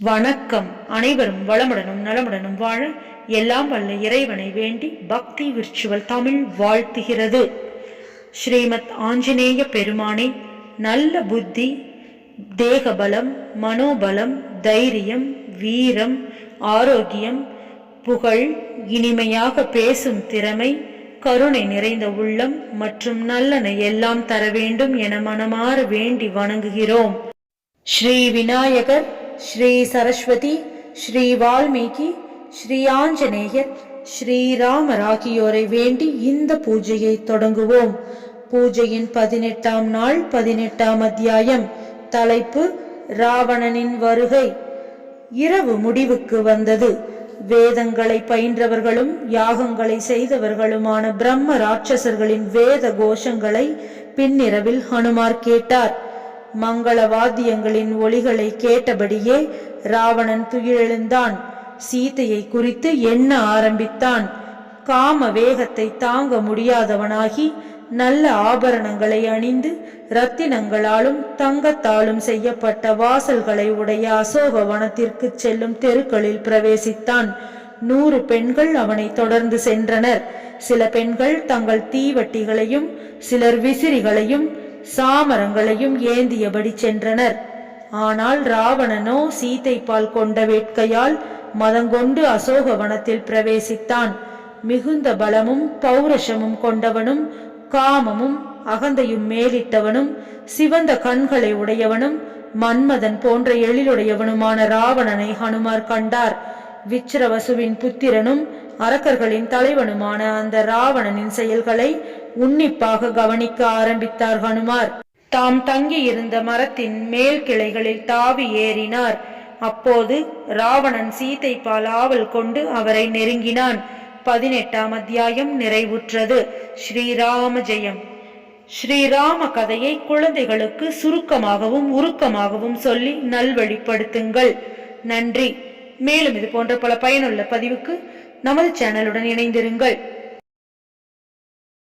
வணக்கம். அனைவரும் வளமுடனும் நலமுடனும் வாழ எல்லாம் வல்ல இறைவனை வேண்டி பக்தி விர்ச்சுவல் தமிழ் வாழ்த்துகிறது. ஸ்ரீமத் ஆஞ்சநேய பெருமானே நல்ல புத்தி தேகபலம் மனோபலம் தைரியம் வீரம் ஆரோக்கியம் புகழ் இனிமையாக பேசும் திறமை கருணை நிறைந்த உள்ளம் மற்றும் நல்லனை எல்லாம் தர வேண்டும் என மனமாற வேண்டி வணங்குகிறோம். ஸ்ரீ விநாயகர் ஸ்ரீ சரஸ்வதி ஸ்ரீ வால்மீகி ஸ்ரீ ஆஞ்சநேயர் ஸ்ரீராமர் ஆகியோரை வேண்டி இந்த பூஜையை தொடங்குவோம். பூஜையின் பதினெட்டாம் நாள் பதினெட்டாம் அத்தியாயம் தலைப்பு ராவணனின் வருகை. இரவு முடிவுக்கு வந்தது. வேதங்களை பயின்றவர்களும் யாகங்களை செய்தவர்களுமான பிரம்ம ராட்சசர்களின் வேத கோஷங்களை பின்னிரவில் ஹனுமார் கேட்டார். மங்கள வாத்தியங்களின் ஒளிகளை கேட்டபடியே ராவணன் துயிலெழுந்தான். சீதையை குறித்து எண்ண ஆரம்பித்தான்? காம வேகத்தை தாங்க முடியாதவனாகி நல்ல ஆபரணங்களை அணிந்து ரத்தினங்களாலும் தங்கத்தாலும் செய்யப்பட்ட வாசல்களை உடைய அசோக வனத்திற்கு செல்லும் தெருக்களில் பிரவேசித்தான். நூறு பெண்கள் அவனை தொடர்ந்து சென்றனர். சில பெண்கள் தங்கள் தீவட்டிகளையும் சிலர் விசிறிகளையும் சாமரங்களையும் ஏந்தியபடி சென்றனர். ஆனால் ராவணனோ சீதை பால் கொண்ட வேட்கையால் மதங்கொண்டு அசோகவனத்தில் பிரவேசித்தான். மிகுந்த பலமும் பௌரஷமும் கொண்டவனும் காமமும் அகந்தையும் மேலிட்டவனும் சிவந்த கண்களை உடையவனும் மன்மதன் போன்ற எழிலுடையவனுமான ராவணனை ஹனுமார் கண்டார். விச்சிரவசுவின் புத்திரனும் அரக்கர்களின் தலைவனுமான அந்த ராவணனின் செயல்களை உன்னிப்பாக கவனிக்க ஆரம்பித்தார் ஹனுமார். தாம் தங்கியிருந்த மரத்தின் மேல் கிளைகளில் தாவி ஏறினார். அப்போது ராவணன் சீதை பால் ஆவல் கொண்டு அவரை நெருங்கினான். பதினெட்டாம் அத்தியாயம் நிறைவுற்றது. ஸ்ரீராம ஜெயம். ஸ்ரீராம கதையை குழந்தைகளுக்கு சுருக்கமாகவும் உருக்கமாகவும் சொல்லி நல்வழிப்படுத்துங்கள். நன்றி. மேலும் இது போன்ற பல பயனுள்ள பதிவுக்கு நமது சேனலுடன் இணைந்திருங்கள்.